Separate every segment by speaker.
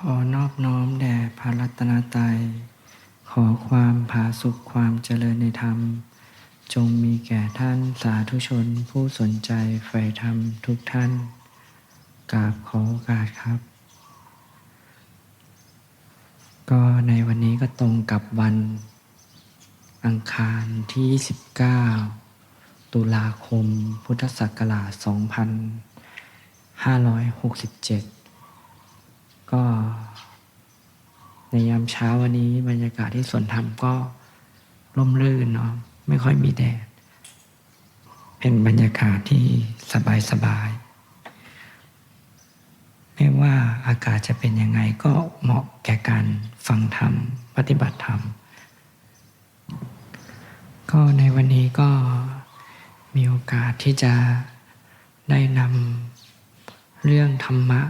Speaker 1: ขอนอบน้อมแด่พระรัตนตรัย ขอความผาสุขความเจริญในธรรม จงมีแก่ท่านสาธุชนผู้สนใจใฝ่ธรรมทุกท่าน กราบขอโอกาสครับ ก็ในวันนี้ก็ตรงกับวันอังคารที่29ตุลาคมพุทธศักราช 2567 ก็ในยามเช้าวันนี้บรรยากาศที่สวนธรรมก็ร่มรื่นเนาะไม่ค่อยมีแดด เป็นบรรยากาศที่สบายๆไม่ว่าอากาศจะเป็นยังไงก็เหมาะแก่การฟังธรรม ปฏิบัติธรรม ก็ในวันนี้ก็มีโอกาสที่จะได้นำเรื่องธรรมะ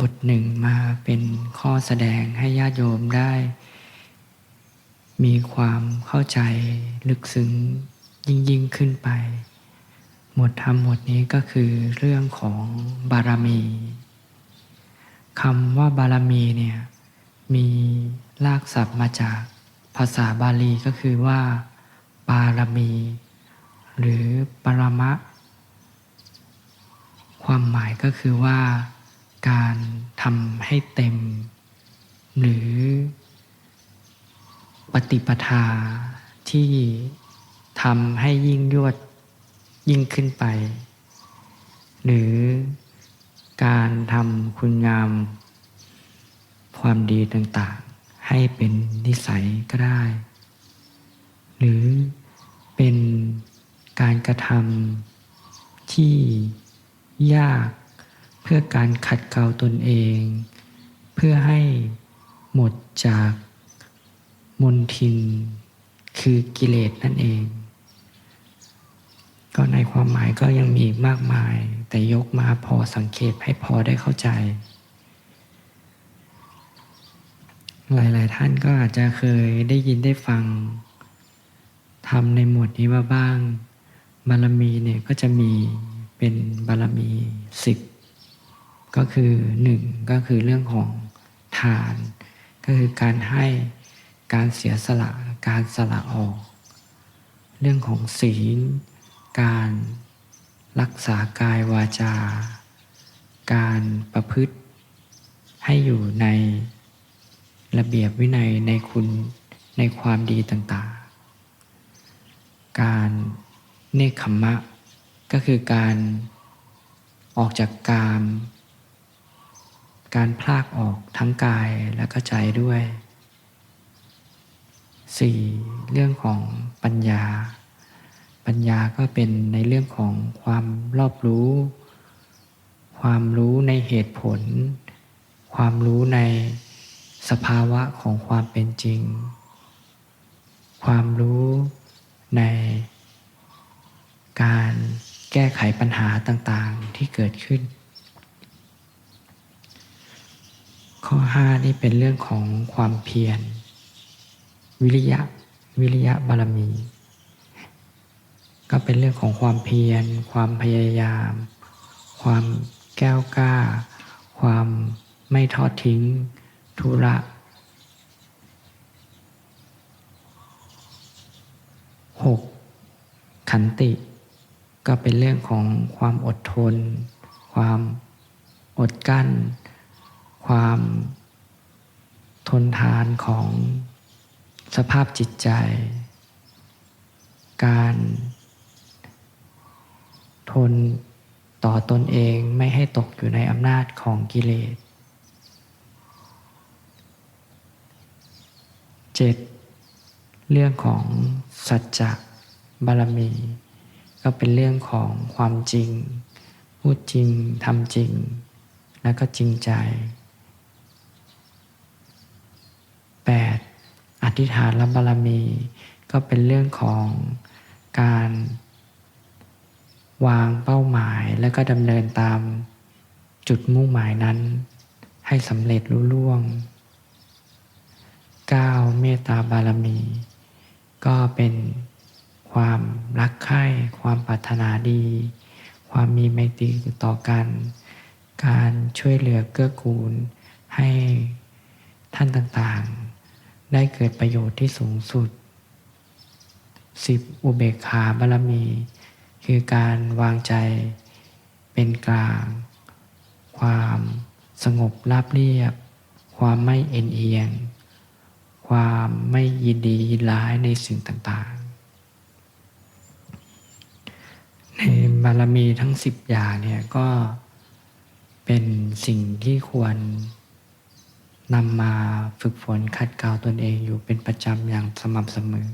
Speaker 1: บทหนึ่งมาเป็นข้อแสดงให้ญาติโยมได้ มีความเข้าใจลึกซึ้งยิ่งยิ่งขึ้นไป หมวดธรรมหมวดนี้ก็คือเรื่องของบารมีคำว่าบารมีเนี่ยมีลากศัพท์มาจากภาษาบาลีก็คือว่า ปารมี หรือปรมะ ความหมายก็คือว่า การทำให้เต็ม หรือปฏิปทาที่ทำให้ยิ่งยวดยิ่งขึ้นไป หรือการทำคุณงามความดีต่างๆ ให้เป็นนิสัยก็ได้ หรือเป็นการกระทำที่ยาก เพื่อการขัดเกลาตนเอง เพื่อให้หมดจากมนทิน คือกิเลสนั่นเอง ก็ในความหมายก็ยังมีอีกมากมาย แต่ยกมาพอสังเกตให้พอได้เข้าใจ หลายๆท่านก็อาจจะเคยได้ยินได้ฟังทำในหมวดนี้มาบ้าง บารมีเนี่ยก็จะมีเป็นบารมีสิบ ก็คือหนึ่งก็คือเรื่องของทาน ก็คือการให้การเสียสละการสละออก เรื่องของศีล การรักษากายวาจา การประพฤติให้อยู่ในระเบียบวินัยในคุณในความดีต่างๆ การเนคขมมะ ก็คือการออกจากกาม การพลากออกทั้งกายและก็ใจด้วย 4. เรื่องของปัญญา ปัญญาก็เป็นในเรื่องของความรอบรู้ ความรู้ในเหตุผล ความรู้ในสภาวะของความเป็นจริง ความรู้ในการแก้ไขปัญหาต่างๆที่เกิดขึ้น ข้อ5นี่เป็นเรื่องของความเพียร วิริยะวิริยะบารมี ก็เป็นเรื่องของความเพียร ความพยายาม ความแก้วกล้า ความไม่ทอดทิ้งธุระหกขันติ ก็เป็นเรื่องของความอดทน ความอดกั้น ความทนทานของสภาพจิตใจ การทนต่อตนเองไม่ให้ตกอยู่ในอำนาจของกิเลสเจ็ดเรื่องของสัจจะบารมี ก็เป็นเรื่องของความจริง พูดจริงทำจริง แล้วก็จริงใจ 8. อธิษฐานและบารมี ก็เป็นเรื่องของการวางเป้าหมายแล้วก็ดำเนินตามจุดมุ่งหมายนั้น ให้สำเร็จรุ่ล่วง 9. เมตตาบารมี ก็เป็นความรักใคร่ความปรารถนาดี ความมีไมตรีต่อกัน การช่วยเหลือเกื้อกูลให้ท่านต่างๆ ได้เกิดประโยชน์ที่สูงสุดสิบอุเบกขาบารมี คือการวางใจเป็นกลาง ความสงบราบเรียบ ความไม่เอ็นเอียง ความไม่ยินดียินร้ายในสิ่งต่างๆ ในบารมีทั้งสิบอย่างเนี่ยก็เป็นสิ่งที่ควร นำมาฝึกฝนขัดเกลาตนเองอยู่เป็นประจำอย่างสม่ำเสมอ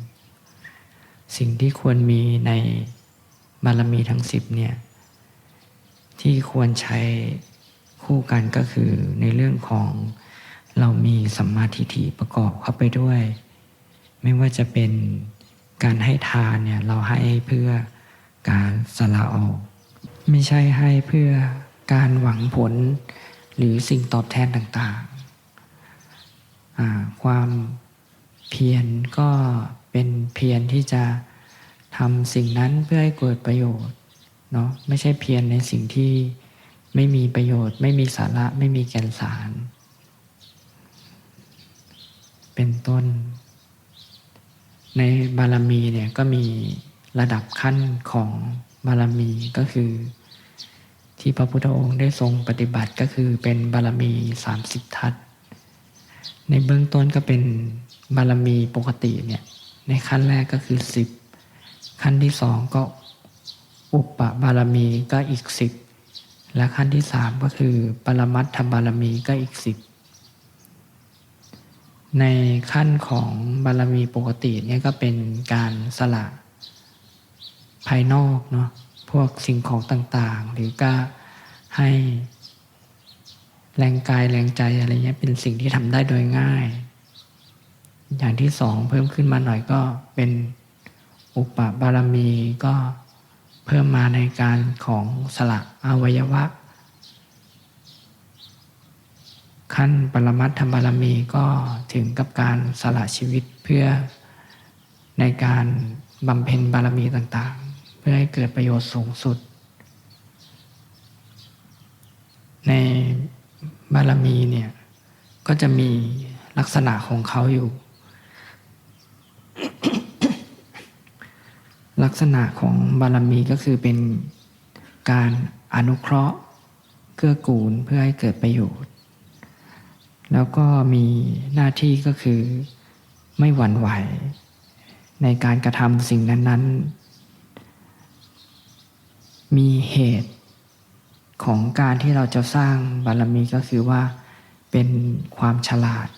Speaker 1: สิ่งที่ควรมีในบารมีทั้งสิบเนี่ยที่ควรใช้คู่กันก็คือในเรื่องของเรามีสัมมาทิฏฐิประกอบเข้าไปด้วย ไม่ว่าจะเป็นการให้ทานเนี่ยเราให้เพื่อการสละออก ไม่ใช่ให้เพื่อการหวังผลหรือสิ่งตอบแทนต่างๆ ความเพียรก็เป็นเพียรที่จะทำสิ่งนั้นเพื่อให้เกิดประโยชน์เนาะไม่ใช่เพียรในสิ่งที่ไม่มีประโยชน์ ไม่มีสาระไม่มีแก่นสาร เป็นต้น ในบารมีเนี่ยก็มีระดับขั้นของบารมีก็คือ ที่พระพุทธองค์ได้ทรงปฏิบัติก็คือเป็นบารมี 30 ทัศ ในเบื้องต้นก็เป็นบารมีปกติเนี่ยในขั้นแรกก็คือ 10 ขั้นที่สองก็อุปบารมีก็อีกสิบและขั้นที่สามก็คือ ปรมัตถบารมีก็อีกสิบในขั้นของบารมีปกติเนี่ยก็เป็นการสละภายนอกเนาะพวกสิ่งของต่างๆ หรือก็ให้ แรงกายแรงใจอะไรเงี้ยเป็นสิ่งที่ทำได้โดยง่าย อย่างที่สองเพิ่มขึ้นมาหน่อยก็เป็นอุปบารมีก็เพิ่มมาในการของสละอวัยวะ ขั้นปรมัตถบารมีก็ถึงกับการสละชีวิตเพื่อในการบำเพ็ญบารมีต่างๆ เพื่อให้เกิดประโยชน์สูงสุด ใน บารมีเนี่ยก็จะมีลักษณะของเขาอยู่ ลักษณะของบารมีก็คือเป็นการอนุเคราะห์เกื้อกูลเพื่อให้เกิดประโยชน์ แล้วก็มีหน้าที่ก็คือไม่หวั่นไหว ในการกระทำสิ่งนั้น ๆ มีเหตุ ของการที่เราจะสร้างบารมีก็คือว่า เป็นความฉลาด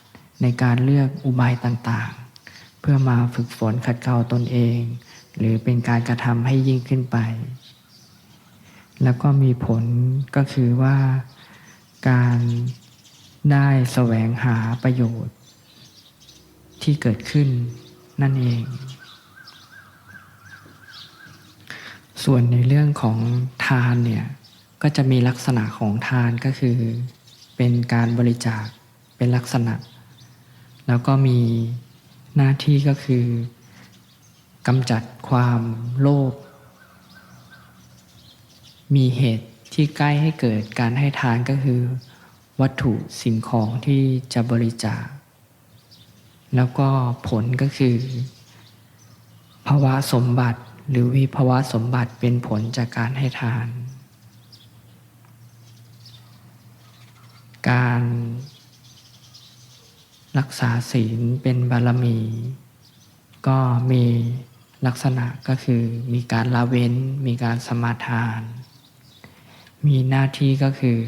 Speaker 1: ในการเลือกอุบายต่างๆ เพื่อมาฝึกฝนขัดเกลาตนเอง หรือเป็นการกระทำให้ยิ่งขึ้นไป แล้วก็มีผลก็คือว่าการได้แสวงหาประโยชน์ที่เกิดขึ้นนั่นเอง ส่วนในเรื่องของทานเนี่ย ก็จะมีลักษณะของทานก็คือ เป็นการบริจาคเป็นลักษณะ แล้วก็มีหน้าที่ก็คือกำจัดความโลภมีเหตุที่ใกล้ให้เกิดการให้ทานก็คือ วัตถุสิ่งของที่จะบริจาค แล้วก็ผลก็คือภาวะสมบัติหรือวิภาวะสมบัติเป็นผลจากการให้ทาน การรักษาศีลเป็นบารมี ก็มีลักษณะก็คือมีการละเว้น มีการสมาทาน มีหน้าที่ก็คือ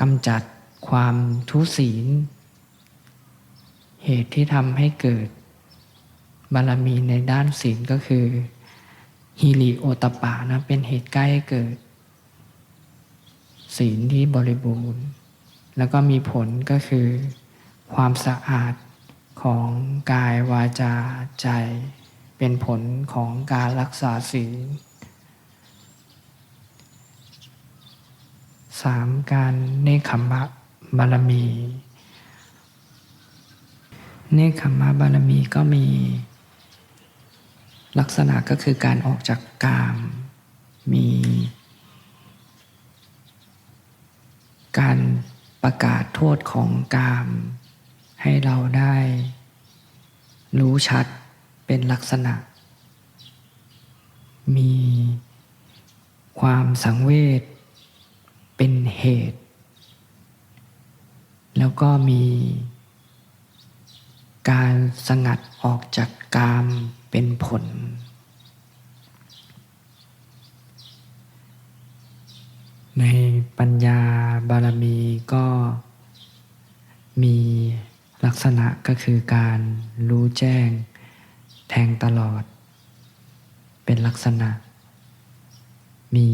Speaker 1: กำจัดความทุศีล เหตุที่ทำให้เกิดบารมีในด้านศีลก็คือฮิริโอตปานะเป็นเหตุใกล้เกิด ศีลที่บริบูรณ์ แล้วก็มีผลก็คือความสะอาดของกายวาจาใจ เป็นผลของการรักษาศีลสามการเนคขมะบารมี เนคขมมะบารมีก็มี ลักษณะก็คือการออกจากกาม มี การประกาศโทษของกาม ให้เราได้ รู้ชัดเป็นลักษณะ มีความสังเวชเป็นเหตุ แล้วก็มีการสงัดออกจากกามเป็นผล ในปัญญาบารมีก็มีลักษณะก็คือการรู้แจ้งแทงตลอด เป็นลักษณะ มี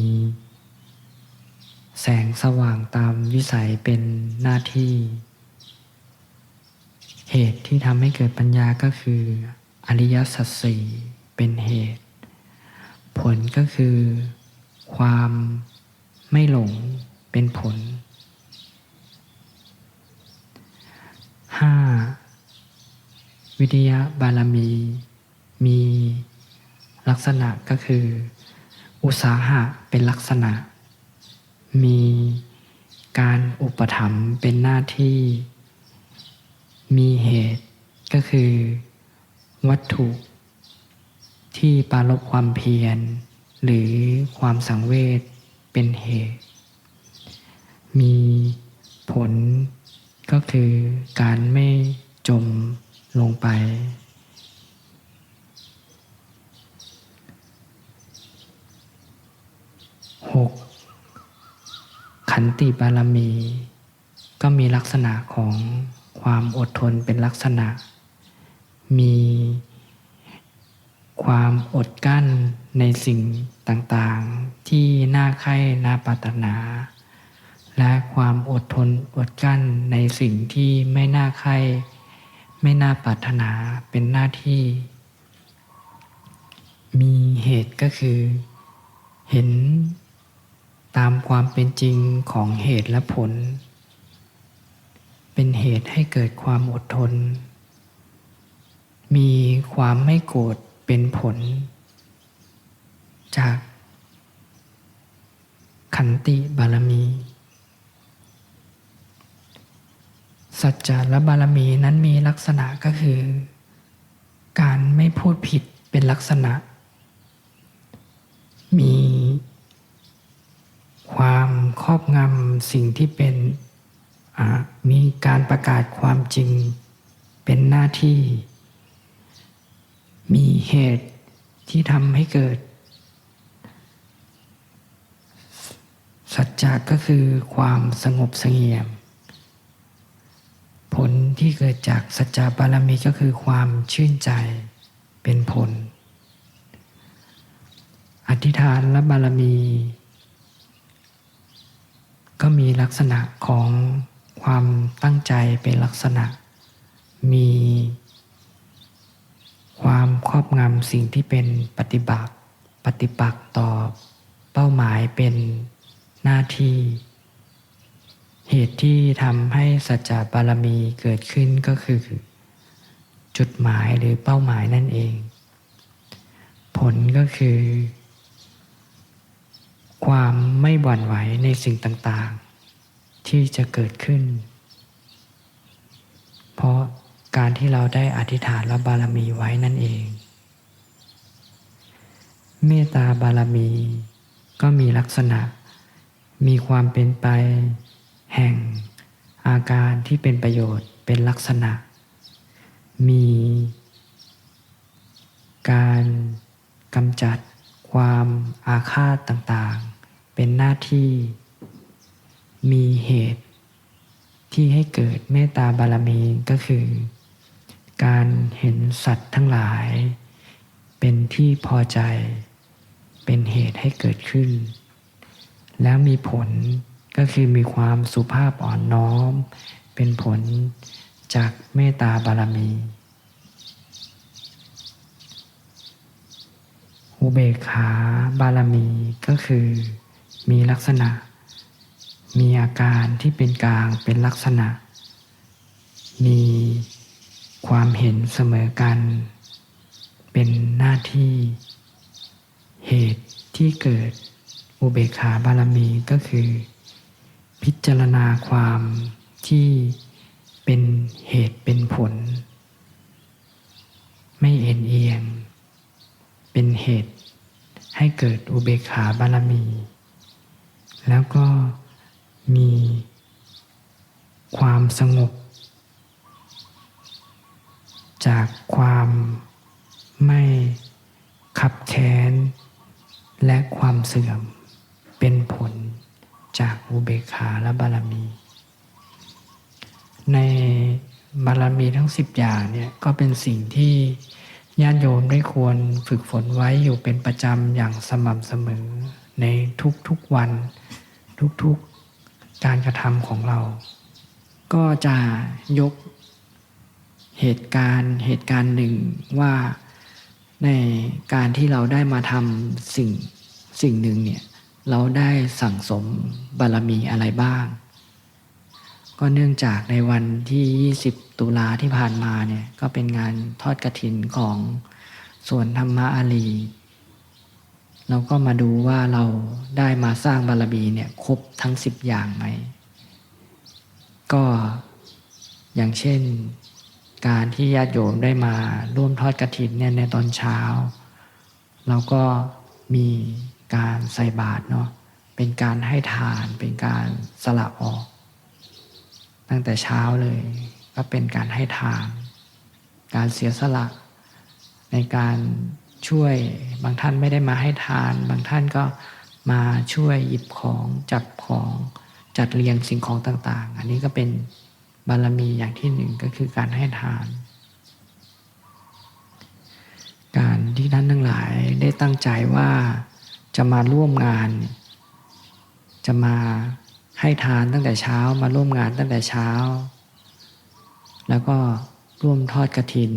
Speaker 1: แสงสว่างตามวิสัยเป็นหน้าที่ เหตุที่ทำให้เกิดปัญญาก็คืออริยสัจสี่เป็นเหตุ ผลก็คือความ ไม่หลงเป็นผล 5. วิทยาบารมี มีลักษณะก็คือ อุตสาหะเป็นลักษณะ มีการอุปถัมภ์เป็นหน้าที่ มีเหตุก็คือ วัตถุที่ปารลบความเพียร หรือความสังเวช เป็นเหตุ มีผลก็คือการไม่จมลงไป หก ขันติบารมี ก็มีลักษณะของความอดทนเป็นลักษณะ มี ความอดกั้นในสิ่งต่างๆ ที่น่าใคร่น่าปรารถนา และความอดทนอดกั้นในสิ่งที่ไม่น่าใคร่ไม่น่าปรารถนาเป็นหน้าที่ มีเหตุก็คือ เห็นตามความเป็นจริงของเหตุและผล เป็นเหตุให้เกิดความอดทน มีความไม่โกรธ เป็นผล จาก ขันติบารมี สัจจะและบารมีนั้นมีลักษณะก็คือ การไม่พูดผิดเป็นลักษณะ มีความครอบงำสิ่งที่เป็นมีการประกาศความจริงเป็นหน้าที่ มีเหตุที่ทำให้เกิด สัจจะก็คือความสงบเสงี่ยม ผลที่เกิดจากสัจจะบารมีก็คือความชื่นใจเป็นผล อธิษฐานและบารมี ก็มีลักษณะของความตั้งใจเป็นลักษณะ มี ความครอบงำสิ่งที่เป็นปฏิบัติปฏิปักษ์ต่อเป้าหมายเป็นหน้าที่ เหตุที่ทำให้สัจจะบารมีเกิดขึ้นก็คือ จุดหมายหรือเป้าหมายนั่นเอง ผลก็คือ ความไม่หวั่นไหวในสิ่งต่างๆ ที่จะเกิดขึ้น เพราะ การที่เราได้อธิษฐานและบารมีไว้นั่นเอง เมตตาบารมีก็มีลักษณะ มีความเป็นไป แห่ง อาการที่เป็นประโยชน์เป็นลักษณะ มี การกำจัดความอาฆาตต่างๆ เป็นหน้าที่ มีเหตุที่ให้เกิดเมตตาบารมีก็คือ การเห็นสัตว์ทั้งหลาย เป็นที่พอใจ เป็นเหตุให้เกิดขึ้น แล้วมีผลก็คือมีความสุภาพอ่อนน้อม เป็นผลจากเมตตาบารมีอุเบกขาบารมีก็คือมีลักษณะ มีอาการที่เป็นกลางเป็นลักษณะ มี ความเห็นเสมอกัน เป็นหน้าที่ เหตุที่เกิดอุเบกขาบารมีก็คือ พิจารณาความที่เป็นเหตุเป็นผล ไม่เอ็นเอียง เป็นเหตุให้เกิดอุเบกขาบารมี แล้วก็มีความสงบ จากความไม่ขับแค้น และความเสื่อมเป็นผลจากอุเบกขาและบารมี ในบารมีทั้งสิบอย่างเนี่ยก็เป็นสิ่งที่ญาติโยมได้ควรฝึกฝนไว้อยู่เป็นประจำอย่างสม่ำเสมอ ในทุกๆวันทุกๆการกระทำของเรา ก็จะยก เหตุการณ์เหตุการณ์หนึ่งว่าในการที่เราได้มาทำสิ่งสิ่งหนึ่งเนี่ยเราได้สั่งสมบารมีอะไรบ้าง ก็เนื่องจากในวันที่ 20 ตุลาที่ผ่านมาเนี่ยก็เป็นงานทอดกระถินของส่วนธรรมะอาลีเราก็มาดูว่าเราได้มาสร้างบารมีเนี่ยครบทั้ง 10 อย่างไหม ก็อย่างเช่น การที่ญาติโยมได้มาร่วมทอดกระถินเนี่ยในตอนเช้า เราก็มีการใส่บาตรเนาะเป็นการให้ทานเป็นการสละออก ตั้งแต่เช้าเลยก็เป็นการให้ทาน การเสียสละ ในการช่วยบางท่านไม่ได้มาให้ทาน บางท่านก็มาช่วยหยิบของจัดของจัดเรียงสิ่งของต่าง ๆ อันนี้ก็เป็น บารมีอย่างที่หนึ่งก็คือการให้ทาน การที่ท่านทั้งหลายได้ตั้งใจว่าจะมาร่วมงาน จะมาให้ทานตั้งแต่เช้ามาร่วมงานตั้งแต่เช้า แล้วก็ร่วมทอดกระถิน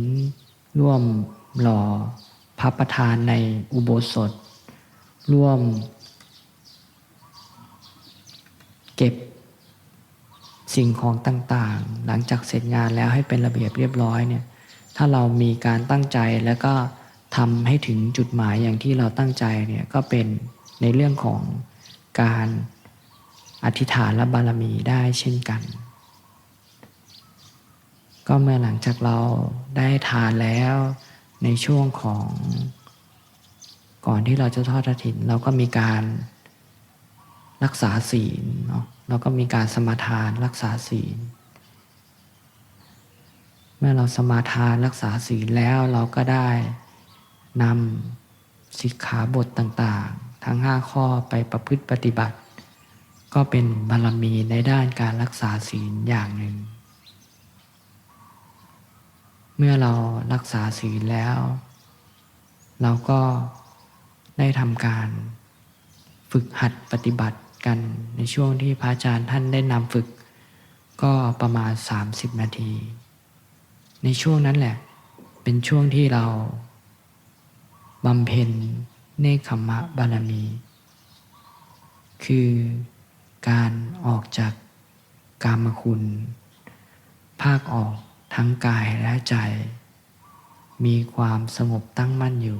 Speaker 1: ร่วมหล่อพระประธานในอุโบสถ ร่วม เก็บ สิ่งของต่างๆ หลังจากเสร็จงานแล้วให้เป็นระเบียบเรียบร้อยเนี่ยถ้าเรามีการตั้งใจแล้วก็ทำให้ถึงจุดหมายอย่างที่เราตั้งใจเนี่ยก็เป็นในเรื่องของการอธิษฐานและบารมีได้เช่นกัน ก็เมื่อหลังจากเราได้ทานแล้วในช่วงของก่อนที่เราจะทอดกระถิน เราก็มีการรักษาศีลเนาะ เราก็มีการสมาทานรักษาศีล เมื่อเราสมาทานรักษาศีลแล้วเราก็ได้นำสิกขาบทต่างๆ ทั้งห้าข้อไปประพฤติปฏิบัติ ก็เป็นบารมีในด้านการรักษาศีลอย่างหนึ่ง เมื่อเรารักษาศีลแล้ว เราก็ได้ทำการฝึกหัดปฏิบัติ กันในช่วงที่พระอาจารย์ท่านได้นำฝึก ก็ประมาณ 30 นาที ในช่วงนั้นแหละ เป็นช่วงที่เราบำเพ็ญเนคขมะบารมี คือการออกจากกามคุณ ภาคออกทั้งกายและใจ มีความสงบตั้งมั่นอยู่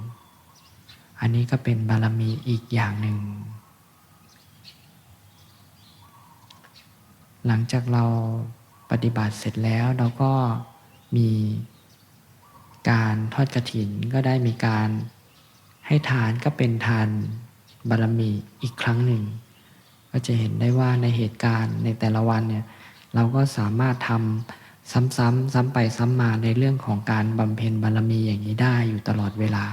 Speaker 1: อันนี้ก็เป็นบารมีอีกอย่างหนึ่ง หลังจากเราปฏิบัติเสร็จแล้วเราก็มีการทอดกระถินก็ได้มีการให้ทานก็เป็นทานบารมีอีกครั้งหนึ่ง ก็จะเห็นได้ว่าในเหตุการณ์ในแต่ละวันเนี่ยเราก็สามารถทำซ้ำๆซ้ำไปซ้ำมาในเรื่องของการบำเพ็ญบารมีอย่างนี้ได้อยู่ตลอดเวลา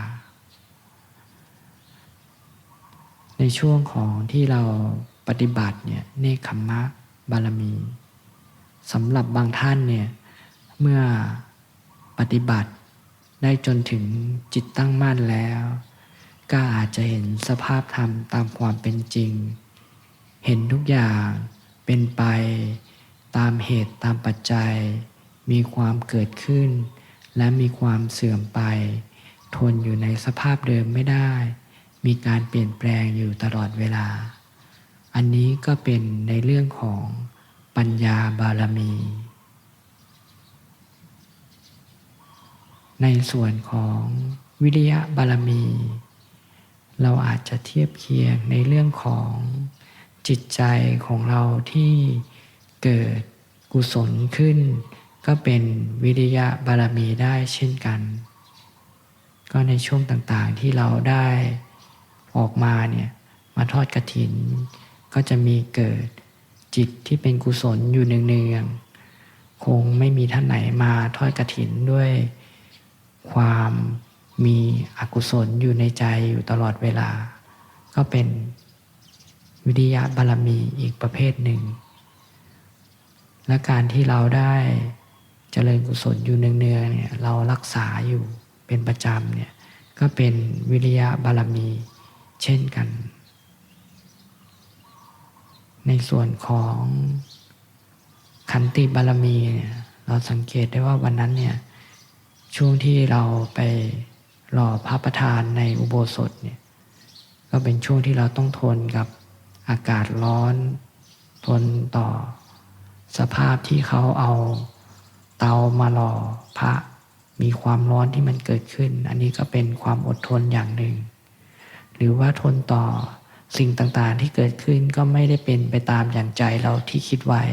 Speaker 1: ในช่วงของที่เราปฏิบัติเนี่ยเนคขมมะ บารมีสำหรับบางท่านเนี่ยเมื่อปฏิบัติได้จนถึงจิตตั้งมั่นแล้ว ก็อาจจะเห็นสภาพธรรมตามความเป็นจริง เห็นทุกอย่างเป็นไปตามเหตุตามปัจจัย มีความเกิดขึ้น และมีความเสื่อมไป ทนอยู่ในสภาพเดิมไม่ได้ มีการเปลี่ยนแปลงอยู่ตลอดเวลา อันนี้ก็เป็นในเรื่องของปัญญาบารมี ในส่วนของวิริยะบารมี เราอาจจะเทียบเคียงในเรื่องของจิตใจของเราที่เกิดกุศลขึ้น ก็เป็นวิริยะบารมีได้เช่นกัน ก็ในช่วงต่างๆที่เราได้ออกมาเนี่ยมาทอดกระถิน ก็จะมีเกิดจิตที่เป็นกุศลอยู่เนืองๆคงไม่มีท่านไหนมาทอดกระถินด้วย ความมีอกุศลอยู่ในใจอยู่ตลอดเวลา ก็เป็นวิริยะบารมีอีกประเภทหนึ่ง และการที่เราได้เจริญกุศลอยู่เนืองๆเนี่ยเรารักษาอยู่เป็นประจำเนี่ยก็เป็นวิริยะบารมีเช่นกัน ในส่วนของขันติบารมีเนี่ยเราสังเกตได้ว่าวันนั้นเนี่ยช่วงที่เราไปรอพระประธานในอุโบสถเนี่ยก็เป็นช่วงที่เราต้องทนกับอากาศร้อน ทนต่อสภาพที่เขาเอาเตามาหล่อพระมีความร้อนที่มันเกิดขึ้น อันนี้ก็เป็นความอดทนอย่างหนึ่ง หรือว่าทนต่อ สิ่งต่างๆที่เกิดขึ้นก็ไม่ได้เป็นไปตามอย่างใจเราที่คิดไว้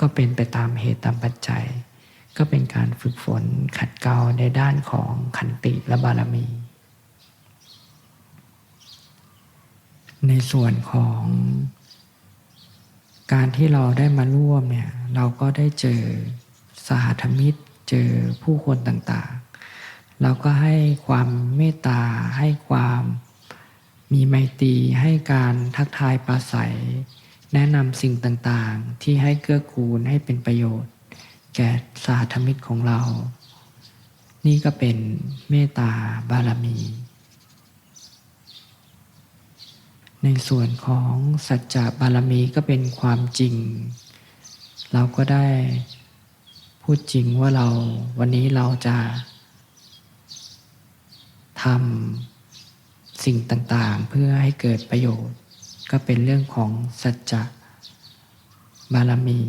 Speaker 1: ก็เป็นไปตามเหตุตามปัจจัย ก็เป็นการฝึกฝนขัดเกลาในด้านของขันติและบารมี ในส่วนของการที่เราได้มาร่วมเนี่ยเราก็ได้เจอสหธมิตร เจอผู้คนต่างๆ เราก็ให้ความเมตตาให้ความ มีไมตรีให้การทักทายปราศัย แนะนำสิ่งต่างๆ ที่ให้เกื้อกูลให้เป็นประโยชน์ แก่สาธมิตรของเรา นี่ก็เป็นเมตตาบารมี ในส่วนของสัจจะบารมีก็เป็นความจริง เราก็ได้พูดจริงว่าเราวันนี้เราจะทำ สิ่งต่างๆ เพื่อให้เกิดประโยชน์ ก็เป็นเรื่องของสัจจะบารมี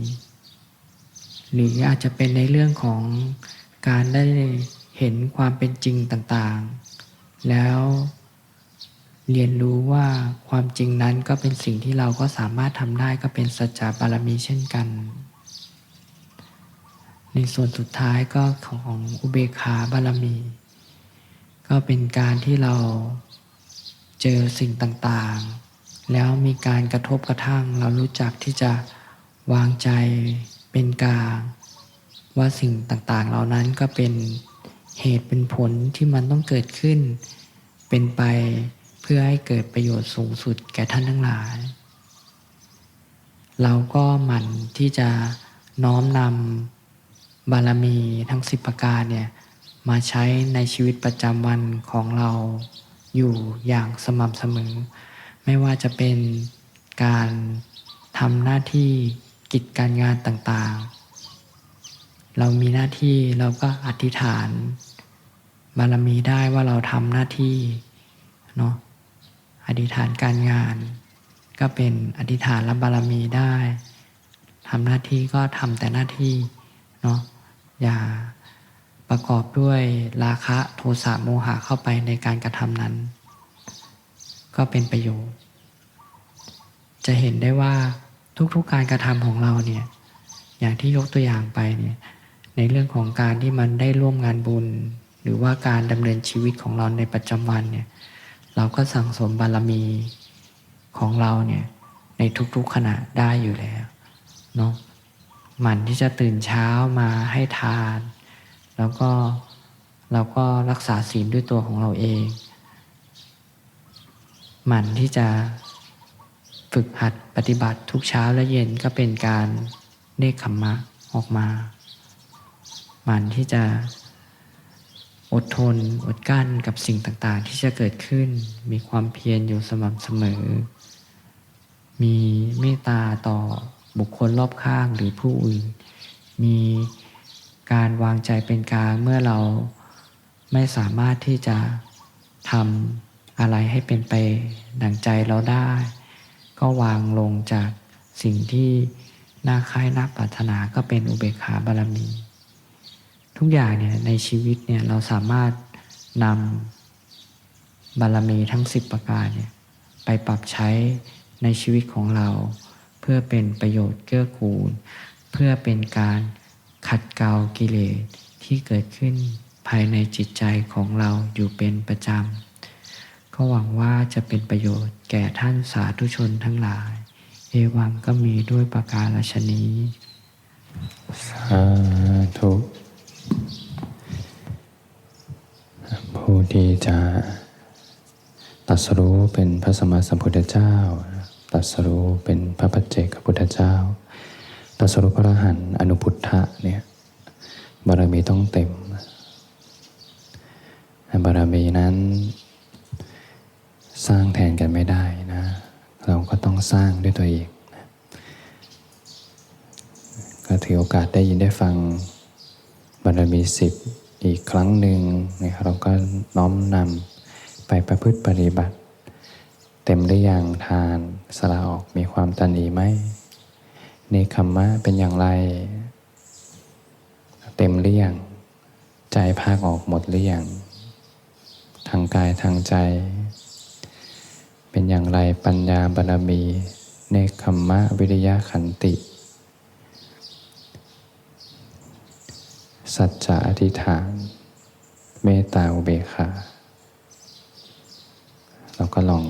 Speaker 1: หรืออาจจะเป็นในเรื่องของการได้เห็นความเป็นจริงต่างๆ แล้วเรียนรู้ว่าความจริงนั้นก็เป็นสิ่งที่เราก็สามารถทำได้ก็เป็นสัจจะบารมีเช่นกัน ในส่วนสุดท้ายก็ของอุเบกขาบารมี ก็เป็นการที่เรา เจอสิ่งต่างๆ แล้วมีการกระทบกระทั่ง เรารู้จักที่จะวางใจเป็นกลางว่าสิ่งต่างๆ เหล่านั้นก็เป็นเหตุเป็นผลที่มันต้องเกิดขึ้น เป็นไปเพื่อให้เกิดประโยชน์สูงสุดแก่ท่านทั้งหลาย เราก็หมั่นที่จะน้อมนำบารมีทั้งสิบประการเนี่ยมาใช้ในชีวิตประจำวันของเรา อยู่อย่างสม่ำเสมอ ไม่ว่าจะเป็นการทำหน้าที่กิจการงานต่างๆ เรามีหน้าที่เราก็อธิษฐาน บารมีได้ว่าเราทำหน้าที่เนาะอธิษฐานการงาน ก็เป็นอธิษฐานและบารมีได้ทำหน้าที่ก็ทำแต่หน้าที่เนาะอย่า ประกอบด้วยราคะโทสะโมหะเข้าไปในการกระทำนั้น ก็เป็นประโยชน์ จะเห็นได้ว่าทุกๆการกระทำของเราเนี่ยอย่างที่ยกตัวอย่างไปเนี่ยในเรื่องของการที่มันได้ร่วมงานบุญ หรือว่าการดำเนินชีวิตของเราในประจำวันเนี่ยเราก็สั่งสมบารมีของเราเนี่ยในทุกๆขณะได้อยู่แล้วเนาะมันที่จะตื่นเช้ามาให้ทาน แล้วก็เราก็รักษาศีลด้วยตัวของเราเอง หมั่นที่จะฝึกหัดปฏิบัติทุกเช้าและเย็นก็เป็นการเนคขมมะออกมา หมั่นที่จะอดทนอดกั้นกับสิ่งต่างๆ ที่จะเกิดขึ้น มีความเพียรอยู่สม่ำเสมอ มีเมตตาต่อบุคคลรอบข้างหรือผู้อื่น มี การวางใจเป็นกลางเมื่อเราไม่สามารถที่จะทำอะไรให้เป็นไปดังใจเราได้ ก็วางลงจากสิ่งที่น่าคล้ายน่าปรารถนาก็เป็นอุเบกขาบารมี ทุกอย่างเนี่ยในชีวิตเนี่ยเราสามารถนำบารมีทั้งสิบประการเนี่ยไปปรับใช้ในชีวิตของเรา เพื่อเป็นประโยชน์เกื้อกูล เพื่อเป็นการ ขัดเกลากิเลสที่เกิดขึ้นภายในจิตใจของเราอยู่เป็นประจำ ก็หวังว่าจะเป็นประโยชน์แก่ท่านสาธุชนทั้งหลาย เอวังก็มีด้วยประการฉนี้
Speaker 2: สาธุผู้ที่จะตัสรู้เป็นพระสมมาสัมพุทธเจ้า ตัสรู้เป็นพระปัจเจกพุทธเจ้า ตัสรู้พระอรหันต์อนุพุทธะเนี่ยบารมีต้องเต็ม บารมีนั้นสร้างแทนกันไม่ได้นะ เราก็ต้องสร้างด้วยตัวเองนะก็ถือโอกาสได้ยินได้ฟังบารมีสิบอีกครั้งหนึ่งนะเราก็น้อมนำไปประพฤติปฏิบัติ เต็มได้อย่างทานสละออกมีความตันอีไหม เนคขมมะเป็นอย่างไร เต็มหรือยังใจภาคออกหมดหรือยังทางกายทางใจ เป็นอย่างไรปัญญาบารมี เนคขมมะวิริยะขันติ สัจจะอธิษฐาน เมตตาอุเบกขาเราก็ลอง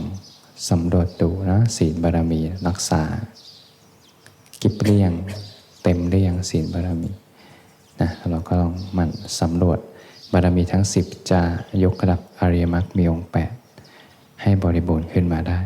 Speaker 2: สำรวจดูนะศีลบารมีรักษา กิบเรียงเต็มเรียงศีลบารมีนะเราก็ลองมันสำรวจบารมีทั้ง 10 จะยกระดับอริยมรรคมีองค์แปดให้บริบูรณ์ขึ้นมาได้